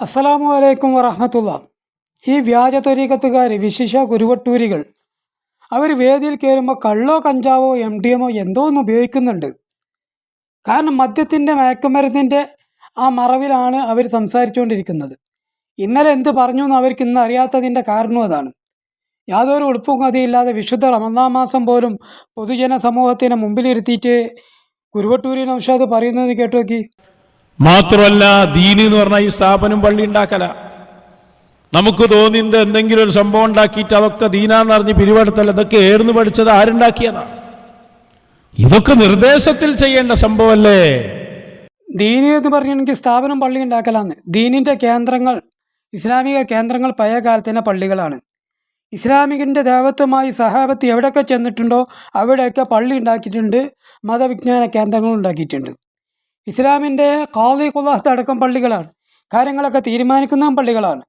അസ്സലാമു അലൈക്കും വറഹമത്തുള്ള. ഈ വ്യാജ തൊരീക്കത്തുകാർ വിശിഷ കുരുവട്ടൂരികൾ അവർ വേദിയിൽ കയറുമ്പോൾ കള്ളോ കഞ്ചാവോ എം ഡി എമ്മോ എന്തോ ഒന്ന് ഉപയോഗിക്കുന്നുണ്ട്. കാരണം മദ്യത്തിന്റെ മയക്കുമരുന്നിന്റെ ആ മറവിലാണ് അവർ സംസാരിച്ചുകൊണ്ടിരിക്കുന്നത്. ഇന്നലെ എന്ത് പറഞ്ഞു എന്ന് അവർക്ക് ഇന്ന് അറിയാത്തതിന്റെ കാരണം അതാണ്. യാതൊരു ഉടുപ്പും കഥയില്ലാതെ വിശുദ്ധ റമദാൻ മാസം പോലും പൊതുജന സമൂഹത്തിന് മുമ്പിലിരുത്തിയിട്ട് കുരുവട്ടൂരി നൗഷാദ് പറയുന്നത് കേട്ടു നോക്കി. മാത്രമല്ല ദീനി എന്ന് പറഞ്ഞാൽ ഈ സ്ഥാപനം പള്ളി ഉണ്ടാക്കല. നമുക്ക് തോന്നിയത് എന്തെങ്കിലും ഒരു സംഭവം ഉണ്ടാക്കിയിട്ട് അതൊക്കെ ദീനാന്ന് അറിഞ്ഞ് പിരിവെടുത്തല്ല. ഇതൊക്കെ ഏർന്ന് പഠിച്ചത് ആരുണ്ടാക്കിയതാ? ഇതൊക്കെ നിർദ്ദേശത്തിൽ ചെയ്യേണ്ട സംഭവമല്ലേ ദീനി എന്ന് പറഞ്ഞെങ്കിൽ സ്ഥാപനം പള്ളി ഉണ്ടാക്കലാന്ന്. ദീനിന്റെ കേന്ദ്രങ്ങൾ ഇസ്ലാമിക കേന്ദ്രങ്ങൾ പഴയ കാലത്തിന്റെ പള്ളികളാണ്. ഇസ്ലാമികന്റെ ദേവത്വമായി സഹാബത്ത് എവിടെയൊക്കെ ചെന്നിട്ടുണ്ടോ അവിടെയൊക്കെ പള്ളി ഉണ്ടാക്കിയിട്ടുണ്ട്. മതവിജ്ഞാന കേന്ദ്രങ്ങൾ ഉണ്ടാക്കിയിട്ടുണ്ട്. ഇസ്ലാമിന്റെ കാലി കുലാഹത്ത് അടക്കം പള്ളികളാണ്. കാര്യങ്ങളൊക്കെ തീരുമാനിക്കുന്ന പള്ളികളാണ്.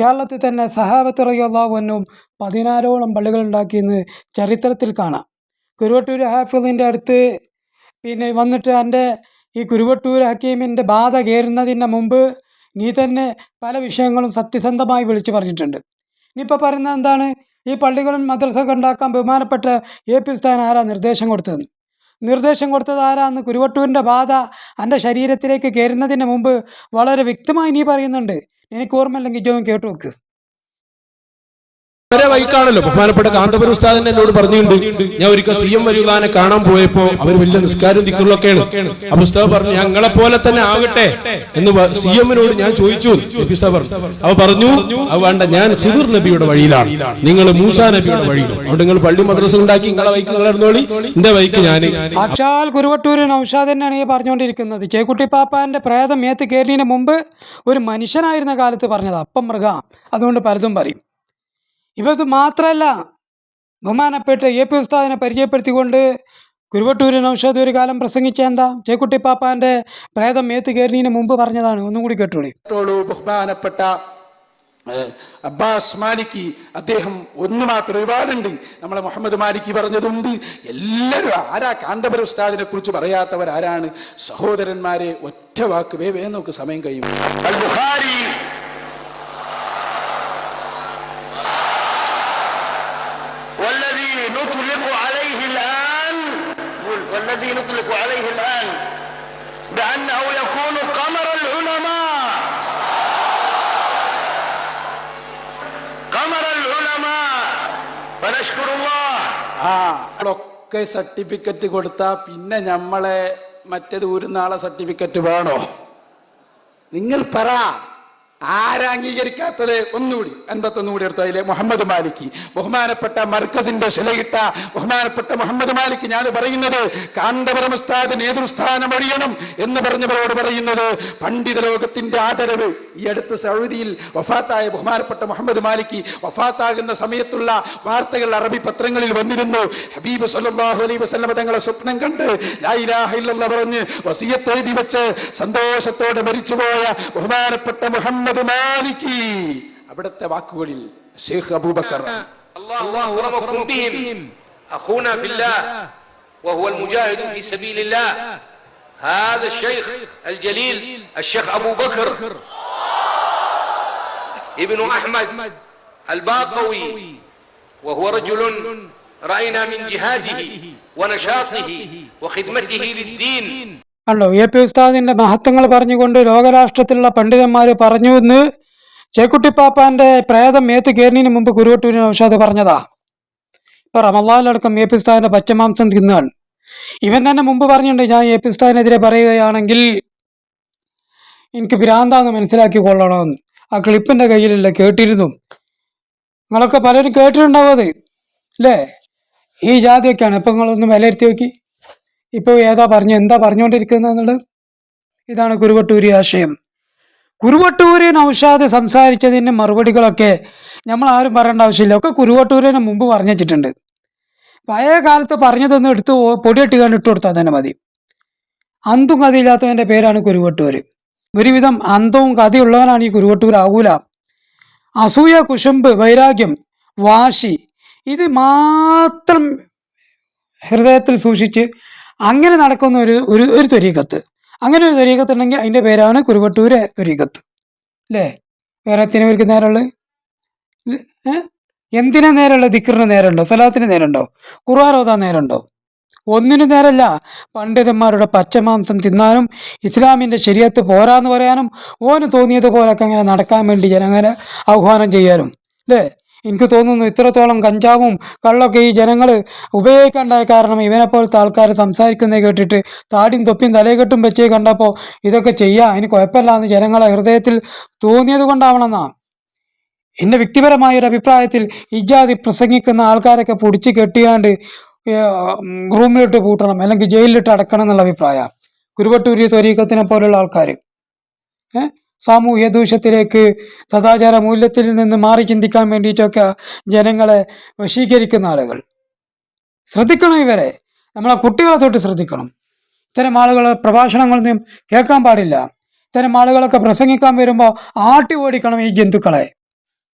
കേരളത്തിൽ തന്നെ സഹാബത്ത് റയ്യാഹുവനും പതിനാറോളം പള്ളികൾ ഉണ്ടാക്കിയെന്ന് ചരിത്രത്തിൽ കാണാം. കുരുവട്ടൂർ ഹാഫിളിന്റെ അടുത്ത് പിന്നെ വന്നിട്ട് എന്റെ ഈ കുരുവട്ടൂർ ഹക്കീമിന്റെ ബാധ കയറുന്നതിന് മുമ്പ് നീ തന്നെ പല വിഷയങ്ങളും സത്യസന്ധമായി വിളിച്ചു പറഞ്ഞിട്ടുണ്ട്. ഇനിയിപ്പോൾ പറയുന്നത് എന്താണ്? ഈ പള്ളികളും മദ്രസൊക്കെ ഉണ്ടാക്കാൻ ബഹുമാനപ്പെട്ട എ പി സ്ഥാൻ ആരാ നിർദ്ദേശം കൊടുത്തത് നിർദ്ദേശം കൊടുത്തത് ആരാന്ന് കുരുവട്ടൂരിന്റെ ബാധ എന്റെ ശരീരത്തിലേക്ക് കയറുന്നതിന് മുമ്പ് വളരെ വ്യക്തമായി നീ പറയുന്നുണ്ട്. എനിക്ക് ഓർമ്മയില്ലെങ്കിൽ ജോൻ കേട്ടു നോക്ക്. അവരെ വൈക്കാണല്ലോ. ബഹുമാനപ്പെട്ട കാന്തപുര ഉസ്താദിനെ എന്നോട് പറഞ്ഞിട്ടുണ്ട് ഞാൻ ഒരിക്കൽ സി എം വരിയുദാനെ കാണാൻ പോയപ്പോ അവർ വലിയ നിസ്കാരം ദിക്കുള്ളൊക്കെയാണ് അപ്പൊ ഉസ്താദ് പറഞ്ഞു ഞങ്ങളെ പോലെ തന്നെ ആകട്ടെ. എന്ന് സി എമ്മിനോട് ഞാൻ ചോദിച്ചു. പറഞ്ഞു അവ പറഞ്ഞു അവ വേണ്ട ഞാൻ ഹിദുർ നബിയുടെ വഴിയിലാണ്. നിങ്ങൾ മൂസാ നബിയുടെ വഴിയിലും. അതുകൊണ്ട് നിങ്ങൾ പള്ളി മദ്രസ ഉണ്ടാക്കി നിങ്ങളെ വൈക്ക് നിങ്ങൾ ഇറന്നോളി എന്റെ വൈക്ക് ഞാൻ സാക്ഷാൽ കുരുവട്ടൂർ നൗഷാദ് തന്നെയാണ് ഈ പറഞ്ഞുകൊണ്ടിരിക്കുന്നത്. ചേക്കുട്ടി പാപ്പാന്റെ പ്രേതം ഏത്ത് കയറിയതിന് മുമ്പ് ഒരു മനുഷ്യനായിരുന്ന കാലത്ത് പറഞ്ഞത്. അപ്പം മൃഗ. അതുകൊണ്ട് പലതും പറയും. ഇത് മാത്രമല്ല ബഹുമാനപ്പെട്ട എ പി ഉസ്താദിനെ പരിചയപ്പെടുത്തിക്കൊണ്ട് കുരുവട്ടൂർ നൗഷാദ് ഒരു കാലം പ്രസംഗിച്ച എന്താ? ചേക്കുട്ടി പാപ്പാന്റെ പ്രേതം മേത്ത് കയറിനു മുമ്പ് പറഞ്ഞതാണ്. ഒന്നും കൂടി കേട്ടോളി. ബഹുമാനപ്പെട്ട അബ്ബാസ് മാലിക്കി അദ്ദേഹം ഒന്ന് മാത്രം ഒരുപാടുണ്ട്. നമ്മളെ മുഹമ്മദ് മാലിക്കി പറഞ്ഞതുണ്ട്. എല്ലാവരും ആരാ കാന്തപുര ഉസ്താദിനെ കുറിച്ച് പറയാത്തവരാരാണ്? സഹോദരന്മാരെ ഒറ്റ വാക്ക് വേ വേ നോക്ക് സമയം കഴിയും. نطلق عليه الآن والذي نطلق عليه الآن بأنه يكون قمر العلماء قمر العلماء فنشكر الله ആ ഒക്കെ സർട്ടിഫിക്കറ്റ് കൊടുത്താ പിന്നെ നമ്മളെ മറ്റേത് ഒരു നാളെ സർട്ടിഫിക്കറ്റ് വേണോ നിങ്ങൾ പറ ആരാ അംഗീകരിക്കാത്തത്? ഒന്നുകൂടി അൻപത്തൊന്നു കൂടി മുഹമ്മദ് മാലിക്ക് ബഹുമാനപ്പെട്ട മർക്കസിന്റെ ശിലയിട്ട ബഹുമാനപ്പെട്ട മുഹമ്മദ് മാലിക്ക് ഞാൻ പറയുന്നത് കാന്തപുരം ഉസ്താദ് നേതൃസ്ഥാനം ഒഴിയണം എന്ന് പറഞ്ഞവരോട് പറയുന്നത് പണ്ഡിത ലോകത്തിന്റെ ആദരവ്. ഈ അടുത്ത് സൗദിയിൽ വഫാത്തായ ബഹുമാനപ്പെട്ട മുഹമ്മദ് മാലിക്ക് വഫാത്താകുന്ന സമയത്തുള്ള വാർത്തകൾ അറബി പത്രങ്ങളിൽ വന്നിരുന്നു. ഹബീബ് സല്ലല്ലാഹു അലൈഹി വസ്ലമ തങ്ങളെ സ്വപ്നം കണ്ട് പറഞ്ഞ് വസിയത്ത് എഴുതി വെച്ച് സന്തോഷത്തോടെ മരിച്ചുപോയ ബഹുമാനപ്പെട്ട മുഹമ്മദ് മാലിക്കി അവിടുത്തെ വാക്കുകളിൽ ഷെയ്ഖ് അബൂബക്കർ الله أكرمكم بهم أخونا في الله وهو المجاهد في سبيل الله هذا الشيخ الجليل الشيخ أبو بكر ابن أحمد الباقوي وهو رجل رأينا من جهاده ونشاطه وخدمته للدين കണ്ടോ? എ പി ഉസ്താദിന്റെ മഹത്വങ്ങൾ പറഞ്ഞുകൊണ്ട് ലോകരാഷ്ട്രത്തിലുള്ള പണ്ഡിതന്മാർ പറഞ്ഞു എന്ന് ചേക്കുട്ടിപ്പാപ്പാന്റെ പ്രേതം ഏത്ത് കയറിനു മുമ്പ് കുരുവട്ടൂരിന് ഔഷാദ് പറഞ്ഞതാ. ഇപ്പൊ റമലാലടക്കം എ പി ഉസ്താദിന്റെ പച്ചമാംസം തിന്നാണ് ഇവൻ തന്നെ മുമ്പ് പറഞ്ഞിട്ടുണ്ട് ഞാൻ എ പി ഉസ്താദിനെതിരെ പറയുകയാണെങ്കിൽ എനിക്ക് ഭ്രാന്താന്ന് മനസ്സിലാക്കി കൊള്ളണമെന്ന്. ആ ക്ലിപ്പിന്റെ കയ്യിലല്ല കേട്ടിരുന്നു. നിങ്ങളൊക്കെ പലരും കേട്ടിട്ടുണ്ടാവും അത് അല്ലേ? ഈ ജാതിയൊക്കെയാണ്. ഇപ്പം നിങ്ങളൊന്ന് വിലയിരുത്തി നോക്കി. ഇപ്പോൾ ഏതാ പറഞ്ഞു എന്താ പറഞ്ഞുകൊണ്ടിരിക്കുന്നത് എന്നുള്ളത്? ഇതാണ് കുരുവട്ടൂരി ആശയം. കുരുവട്ടൂരി നൗഷാദ് സംസാരിച്ചതിന്റെ മറുപടികളൊക്കെ നമ്മൾ ആരും പറയേണ്ട ആവശ്യമില്ല. ഒക്കെ കുരുവട്ടൂരിന് മുമ്പ് പറഞ്ഞു വെച്ചിട്ടുണ്ട്. പഴയ കാലത്ത് പറഞ്ഞതൊന്നും എടുത്ത് പൊടിയിട്ട് കണ്ട് ഇട്ട് കൊടുത്താൽ തന്നെ മതി. അന്തും കഥയില്ലാത്തവന്റെ പേരാണ് കുരുവട്ടൂർ ഒരുവിധം അന്തവും കഥയുള്ളവനാണ് ഈ കുരുവട്ടൂർ ആകൂല അസൂയ കുശുമ്പ് വൈരാഗ്യം വാശി ഇത് മാത്രം ഹൃദയത്തിൽ സൂക്ഷിച്ച് അങ്ങനെ നടക്കുന്ന ഒരു ഒരു ഒരു ത്വരീക്കത്ത് അങ്ങനെ ഒരു ത്വരീക്കത്ത് ഉണ്ടെങ്കിൽ അതിന്റെ പേരാണ് കുരുവട്ടൂര് ത്വരീക്കത്ത് അല്ലേ വേറെ എത്തിന് ഇവർക്ക് നേരമുള്ളത് ഏ? എന്തിനാ നേരമുള്ള? ദിക്കറിന് നേരമുണ്ടോ? സലാത്തിന് നേരമുണ്ടോ? ഓതാൻ നേരമുണ്ടോ? ഒന്നിനു നേരല്ല. പണ്ഡിതന്മാരുടെ പച്ചമാംസം തിന്നാനും ഇസ്ലാമിന്റെ ശരിയത്ത് പോരാന്ന് പറയാനും ഓന് തോന്നിയതുപോലൊക്കെ അങ്ങനെ നടക്കാൻ വേണ്ടി ജനങ്ങളെ ആഹ്വാനം ചെയ്യാനും. അല്ലേ എനിക്ക് തോന്നുന്നു ഇത്രത്തോളം കഞ്ചാവും കള്ളൊക്കെ ഈ ജനങ്ങൾ ഉപയോഗിക്കേണ്ടായ കാരണം ഇവനെപ്പോലത്തെ ആൾക്കാർ സംസാരിക്കുന്നത് കേട്ടിട്ട് താടിയും തൊപ്പിയും തലയെക്കെട്ടും വെച്ചേ കണ്ടപ്പോൾ ഇതൊക്കെ ചെയ്യാം അതിന് കുഴപ്പമില്ല എന്ന് ജനങ്ങളെ ഹൃദയത്തിൽ തോന്നിയത് കൊണ്ടാവണമെന്നാണ് എന്റെ വ്യക്തിപരമായ ഒരു അഭിപ്രായത്തിൽ ഇജാതി പ്രസംഗിക്കുന്ന ആൾക്കാരൊക്കെ പൊടിച്ച് കെട്ടിയാണ്ട് റൂമിലിട്ട് പൂട്ടണം അല്ലെങ്കിൽ ജയിലിലിട്ട് അടക്കണം എന്നുള്ള അഭിപ്രായമാണ് കുരുവട്ടൂരി തൊരീക്കത്തിനെ പോലുള്ള ആൾക്കാർ ഏ? സാമൂഹ്യ ദൂഷ്യത്തിലേക്ക് സദാചാര മൂല്യത്തിൽ നിന്ന് മാറി ചിന്തിക്കാൻ വേണ്ടിയിട്ടൊക്കെ ജനങ്ങളെ വശീകരിക്കുന്ന ആളുകൾ. ശ്രദ്ധിക്കണം ഇവരെ. നമ്മളെ കുട്ടികളെ തൊട്ട് ശ്രദ്ധിക്കണം. ഇത്തരം ആളുകൾ പ്രഭാഷണങ്ങളൊന്നും കേൾക്കാൻ പാടില്ല. ഇത്തരം ആളുകളൊക്കെ പ്രസംഗിക്കാൻ വരുമ്പോൾ ആട്ടി ഓടിക്കണം ഈ ജന്തുക്കളെ.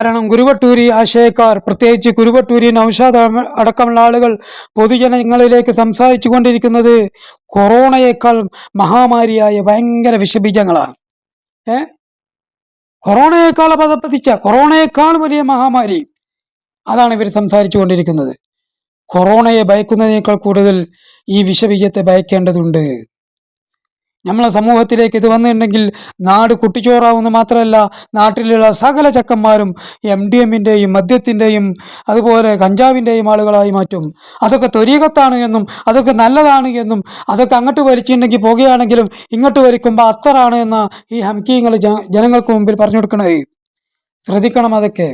കാരണം ഗുരുവട്ടൂരി ആശയക്കാർ പ്രത്യേകിച്ച് കുരുവട്ടൂരി നൌഷാദ് അടക്കമുള്ള ആളുകൾ പൊതുജനങ്ങളിലേക്ക് സംസാരിച്ചു കൊണ്ടിരിക്കുന്നത് കൊറോണയേക്കാൾ മഹാമാരിയായ ഭയങ്കര വിഷബീജങ്ങളാണ്. ഏ? കൊറോണയേക്കാൾ പതപ്പതിച്ച കൊറോണയേക്കാൾ വലിയ മഹാമാരി. അതാണ് ഇവർ സംസാരിച്ചു കൊണ്ടിരിക്കുന്നത്. കൊറോണയെ ഭയക്കുന്നതിനേക്കാൾ കൂടുതൽ ഈ വിഷബീജത്തെ ഭയക്കേണ്ടതുണ്ട്. നമ്മളെ സമൂഹത്തിലേക്ക് ഇത് വന്നിട്ടുണ്ടെങ്കിൽ നാട് കുട്ടിച്ചോറാവുന്ന മാത്രമല്ല നാട്ടിലുള്ള സകല ചക്കന്മാരും എം ഡി എമ്മിന്റെയും മദ്യത്തിന്റെയും അതുപോലെ കഞ്ചാവിന്റെയും ആളുകളായി മാറ്റും. അതൊക്കെ ത്വരീകത്താണ് എന്നും അതൊക്കെ നല്ലതാണ് എന്നും അതൊക്കെ അങ്ങോട്ട് വലിച്ചിട്ടുണ്ടെങ്കിൽ പോകുകയാണെങ്കിലും ഇങ്ങോട്ട് വലിക്കുമ്പോൾ അത്തറാണ് എന്ന ഈ ഹംകീങ്ങൾ ജനങ്ങൾക്ക് മുമ്പിൽ പറഞ്ഞു കൊടുക്കണേ ശ്രദ്ധിക്കണം അതൊക്കെ.